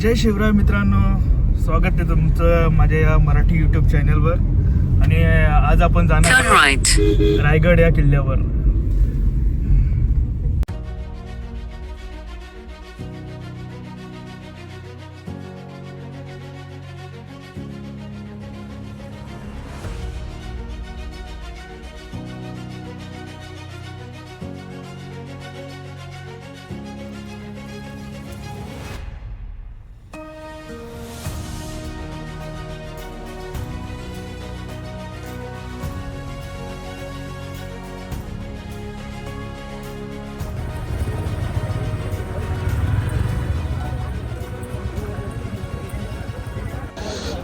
जय शिवराय मित्रांनो स्वागत आहे तुमचं माझ्या या मराठी युट्यूब चॅनलवर आणि आज आपण जाणार. रायगड या किल्ल्यावर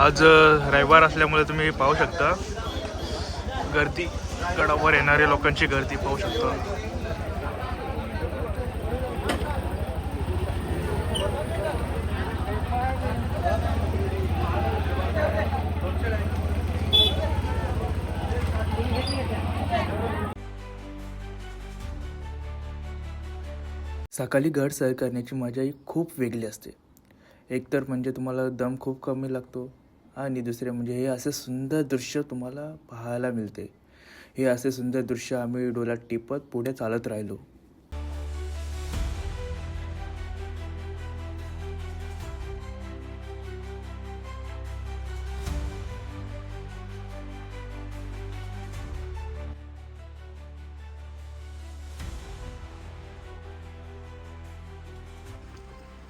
आज रविवार असल्यामुळे तुम्ही पाहू शकता. गर्दी गडावर येणाऱ्या लोकांची गर्दी पाहू शकता. सकाळी गड सर करण्याची मजा ही खूप वेगळी असते. एकतर म्हणजे तुम्हाला दम खूप कमी लागतो आणि दुसरे म्हणजे हे असे सुंदर दृश्य तुम्हाला पाहायला मिळते. हे असे सुंदर दृश्य आम्ही डोळ्यात टिपत पुढे चालत राहिलो.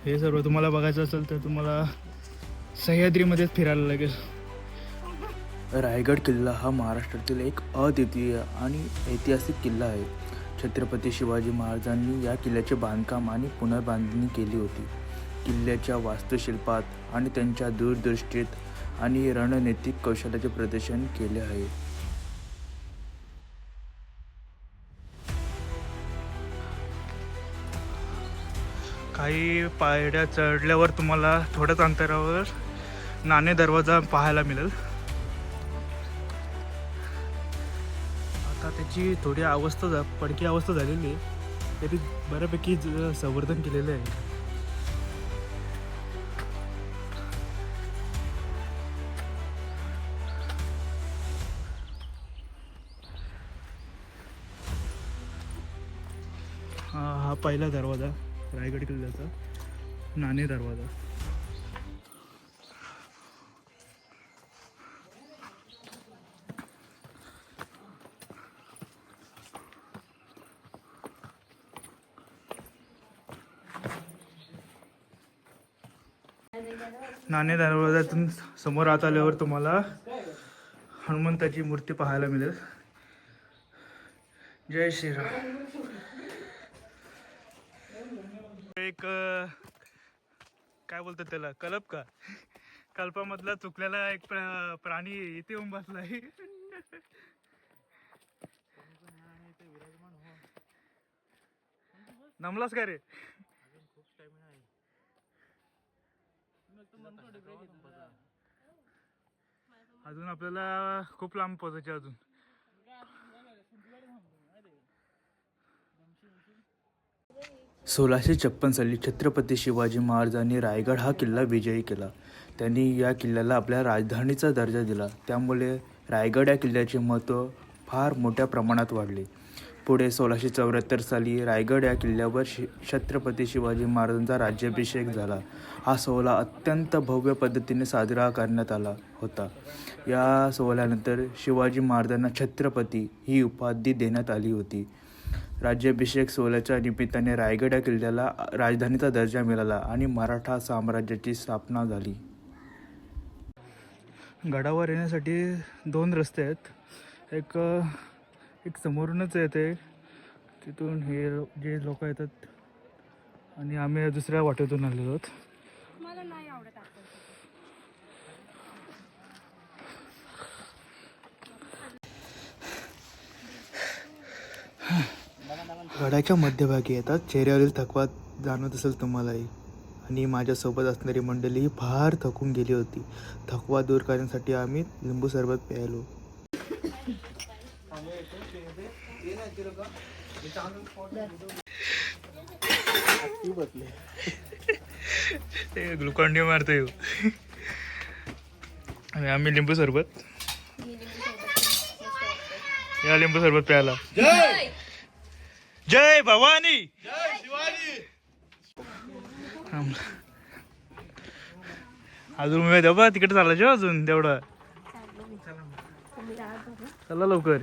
हे सर्व तुम्हाला बघायचं असेल तर तुम्हाला सह्याद्रीमध्येच फिरायला लागेल. रायगड किल्ला हा महाराष्ट्रातील एक अद्वितीय आणि ऐतिहासिक किल्ला आहे. छत्रपती शिवाजी महाराजांनी या किल्ल्याचे बांधकाम आणि पुनर्बांधणी केली होती. किल्ल्याच्या वास्तुशिल्पात आणि त्यांच्या दूरदृष्टीत आणि रणनीतिक कौशल्याचे प्रदर्शन केले आहे. काही पायऱ्या चढल्यावर तुम्हाला थोड्याच अंतरावर नाणे दरवाजा पाहायला मिळेल. आता त्याची थोडी अवस्था झा पडकी अवस्था झालेली आहे. तरी बऱ्यापैकी ज- संवर्धन केलेलं आहे. हा पहिला दरवाजा रायगड किल्ल्याचा. नाणे दरवाजा. नाणे दरवाजातून समोर आत आल्यावर तुम्हाला हनुमंताची मूर्ती पाहायला मिळेल. जय श्रीराम. एक काय बोलतात त्याला? कलप का? कल्पामधला चुकलेला एक प्राणी इथे येऊन आहे नमलास का रे? अजून आपल्याला खूप लांब पोहोचायचे अजून. सोळाशे छप्पन साली छत्रपती शिवाजी महाराजांनी रायगड हा किल्ला विजयी केला. त्यांनी या किल्ल्याला आपल्या राजधानीचा दर्जा दिला. त्यामुळे रायगड या किल्ल्याचे महत्त्व फार मोठ्या प्रमाणात वाढले. पुढे सोळाशे चौऱ्याहत्तर साली रायगड या किल्ल्यावर शि छत्रपती शिवाजी महाराजांचा राज्याभिषेक झाला. हा सोहळा अत्यंत भव्य पद्धतीने साजरा करण्यात आला होता. या सोहळ्यानंतर शिवाजी महाराजांना छत्रपती ही उपाधी देण्यात आली होती. राज्याभिषेक सोहळ्याच्या निमित्ताने रायगड या किल्ल्याला राजधानीचा दर्जा मिळाला आणि मराठा साम्राज्याची स्थापना झाली. गडावर येण्यासाठी दोन रस्ते आहेत. एक एक समोरूनच येते. तिथून हे जे लोक येतात आणि आम्ही दुसऱ्या वाटेतून आलेलो आहोत. मला नाही आवडत आपण गडाच्या मध्यभागी येतात. चेहऱ्यावरील थकवा जाणवत असेल तुम्हालाही. आणि माझ्यासोबत असणारी मंडळी फार थकून गेली होती. थकवा दूर करण्यासाठी आम्ही लिंबू सरबत प्यायलो ते ग्लुकॉन डी मारतो येऊ आणि आम्ही लिंबू सरबत. या लिंबू सरबत प्यायला. जय भवानी. अजून मी देवा तिकडे चालायचे अजून? तेवढा. चला लवकर.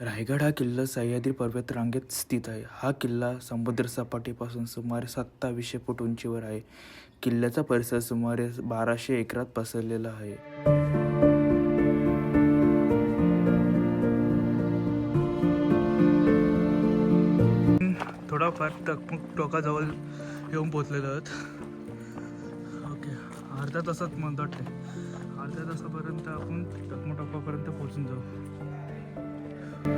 रायगड हा किल्ला सह्याद्री पर्वत रांगेत स्थित आहे. हा किल्ला समुद्रसपाटीपासून सुमारे सत्तावीसशे फूट उंचीवर आहे. किल्ल्याचा परिसर सुमारे बाराशे एकरात पसरलेला आहे. थोडाफार टकमक टोकाजवळ येऊन पोचलेलो आहोत. ओके. अर्ध्या तासात म्हणतो वाटते अर्ध्या तासापर्यंत आपण टकमक टोकापर्यंत पोचून जाऊ. गडावर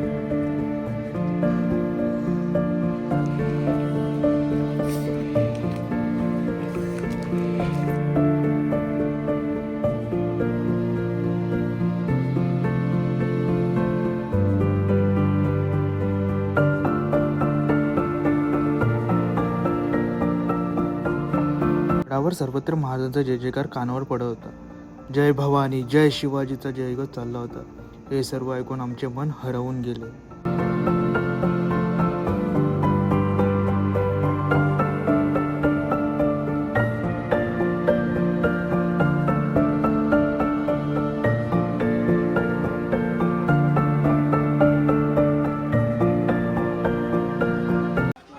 सर्वत्र महाराजांचा जय जयकार कानावर पडत होता. जय भवानी जय शिवाजीचा जयघोष चालला होता. हे सर्व ऐकून आमचे मन हरवून गेले.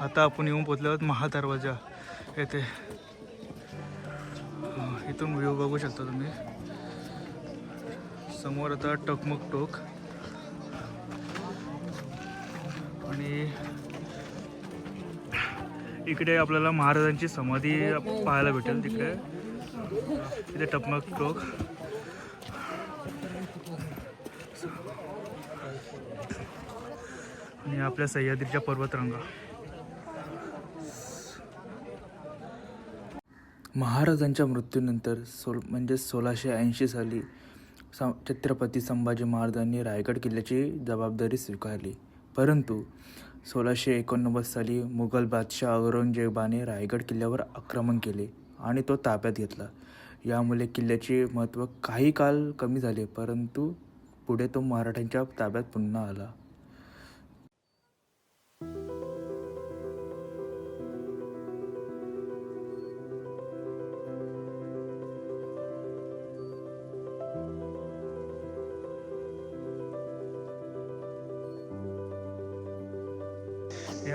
आता आपण येऊन पोचलो आहोत महादरवाजा येथे. इथून व्ह्यू बघू शकता तुम्ही. समोर आता टकमक टोक. आणि इकडे आपल्याला महाराजांची समाधी पाहायला भेटेल तिकडे. इथे टकमक टोक. आणि आपल्या सह्याद्रीच्या पर्वतरांगा. महाराजांच्या मृत्यूनंतर सोल म्हणजे सोळाशे ऐंशी साली सं छत्रपती संभाजी महाराजांनी रायगड किल्ल्याची जबाबदारी स्वीकारली. परंतु सोळाशे एकोणनव्वद साली मुघल बादशाह औरंगजेबाने रायगड किल्ल्यावर आक्रमण केले आणि तो ताब्यात घेतला. यामुळे किल्ल्याचे महत्त्व काही काळ कमी झाले परंतु पुढे तो मराठ्यांच्या ताब्यात पुन्हा आला.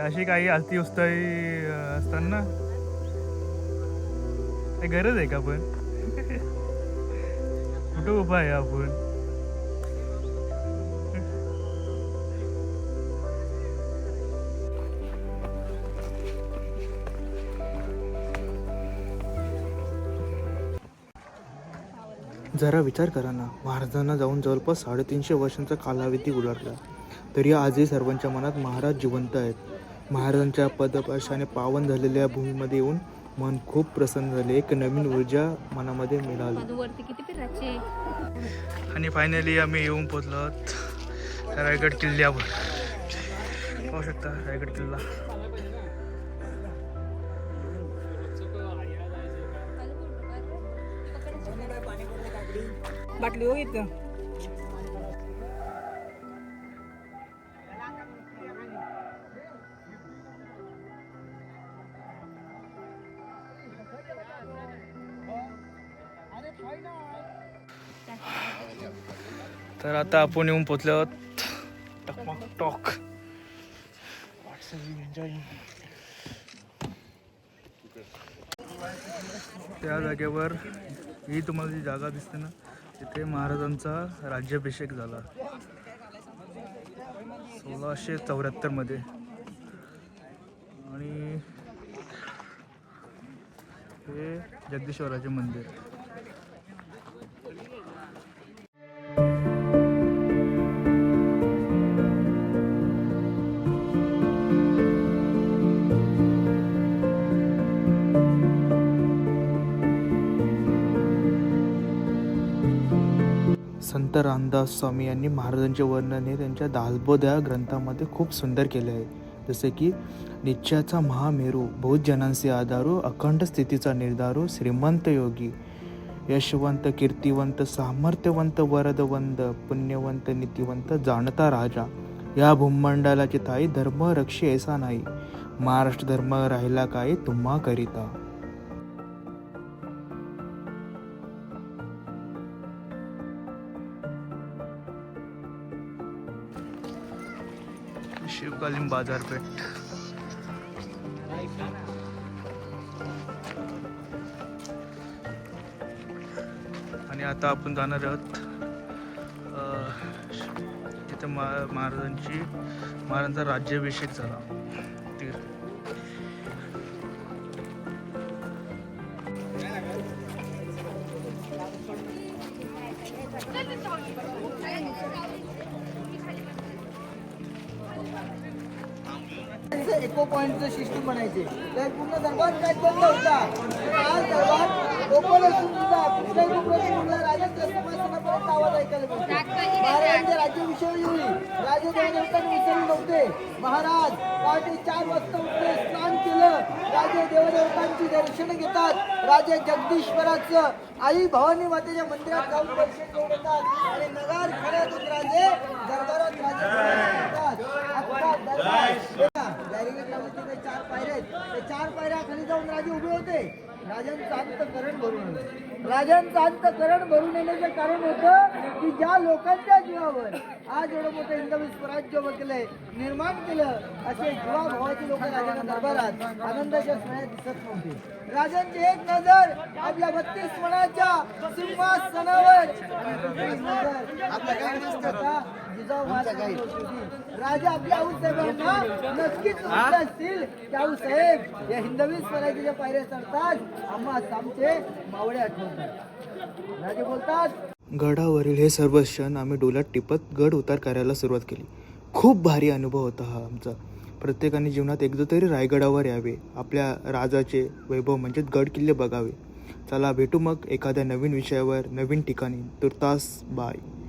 अशी काही अतिउत्साही उस्ताई असतात ना काही गरज आहे का पण? कुठं उभा आहे आपण? जरा विचार करा ना. महाराजांना जाऊन जवळपास साडेतीनशे वर्षांचा कालावधी उलटला तरी आजही सर्वांच्या मनात महाराज जिवंत आहेत. महाराजांच्या पदपर्शाने पावन झालेल्या भूमीमध्ये येऊन मन खूप प्रसन्न झाले. एक नवीन ऊर्जा मनामध्ये मिळाली. आणि फायनली आम्ही येऊन पोचलो रायगड किल्ल्यावर. पाहू शकता रायगड किल्ला. बाटली हो आता आपण येऊन पोचलो आहोत. टकमक टॉक. त्या जागेवर ही तुम्हाला जी जागा दिसते ना तिथे महाराजांचा राज्याभिषेक झाला. सोळाशे चौऱ्याहत्तरमध्ये. आणि हे जगदीश्वराचे मंदिर. संत रामदास स्वामी यांनी महाराजांचे वर्णन हे त्यांच्या दासबोध या ग्रंथामध्ये खूप सुंदर केले आहे. जसे की निश्चयाचा महामेरू बहुजनांचे आधारू अखंड स्थितीचा निर्धारू श्रीमंत योगी यशवंत कीर्तिवंत सामर्थ्यवंत वरदवंत पुण्यवंत नीतिवंत जाणता राजा या भूमंडलाची ताई धर्म रक्षी ऐसा नाही. महाराष्ट्र धर्म राहिला काय तुम्हा करिता? शिवकालीन बाजारपेठ. आणि आता आपण जाणार आहोत तिथं मा महाराजांची महाराजांचा राज्याभिषेक झाला. तीर. इको पॉईंटचं सिस्टम बनायचे. तर पूर्ण दरबार काय बंद होता? आज दरबार ओपन असून सुद्धा कुठल्याही प्रश्नाला राजाच्या सिंहासनापर्यंत आवाज ऐकायला मिळतो. महाराजांच्या राज्याभिषेक होईल राजे देवदेवतांनी विसरले नव्हते. महाराज पहाटे चार वाजता उठले स्नान केलं. राजे देवदेवतांची दर्शन घेतात. राजे जगदीश्वराचं आई भवानी मातेच्या मंदिरात जाऊन दर्शन घेऊन येतात. आणि नगार खऱ्यातून राजे दरबारात राजे येतात. अख्खा दरबार चार पायऱ्या आहेत. ते चार पायऱ्या खाली जाऊन राजे उभे होते. राजांचं अंतकरण भरून आलं. राजांचं अंतकरण भरून येण्याचं कारण होतं की ज्या लोकांच्या जीवावर आज एवढं मोठं हिंदवी स्वराज्य केलंय निर्माण केलं असे जीवा भावाचे लोक राजांना दरबारात आनंदाच्या सणात दिसत नव्हते. राजांची एक नजर आपल्या बत्तीस मनाच्या सिंहासनावर. राजा आपल्या आऊसाहेबांना नक्कीच असतील की आऊसाहेब या हिंदवी स्वराज्याच्या पायऱ्या चढतात आम्हा आमचे मावळे आठवतात. गडावरील हे सर्व क्षण आम्ही डोल्यात टिपत गड उतार करायला सुरुवात केली. खूप भारी अनुभव होता हा आमचा. प्रत्येकाने जीवनात एकदा तरी रायगडावर यावे. आपल्या राजाचे वैभव म्हणजेच गड किल्ले बघावे. चला भेटू मग एखाद्या नवीन विषयावर नवीन ठिकाणी. तुर्तास बाय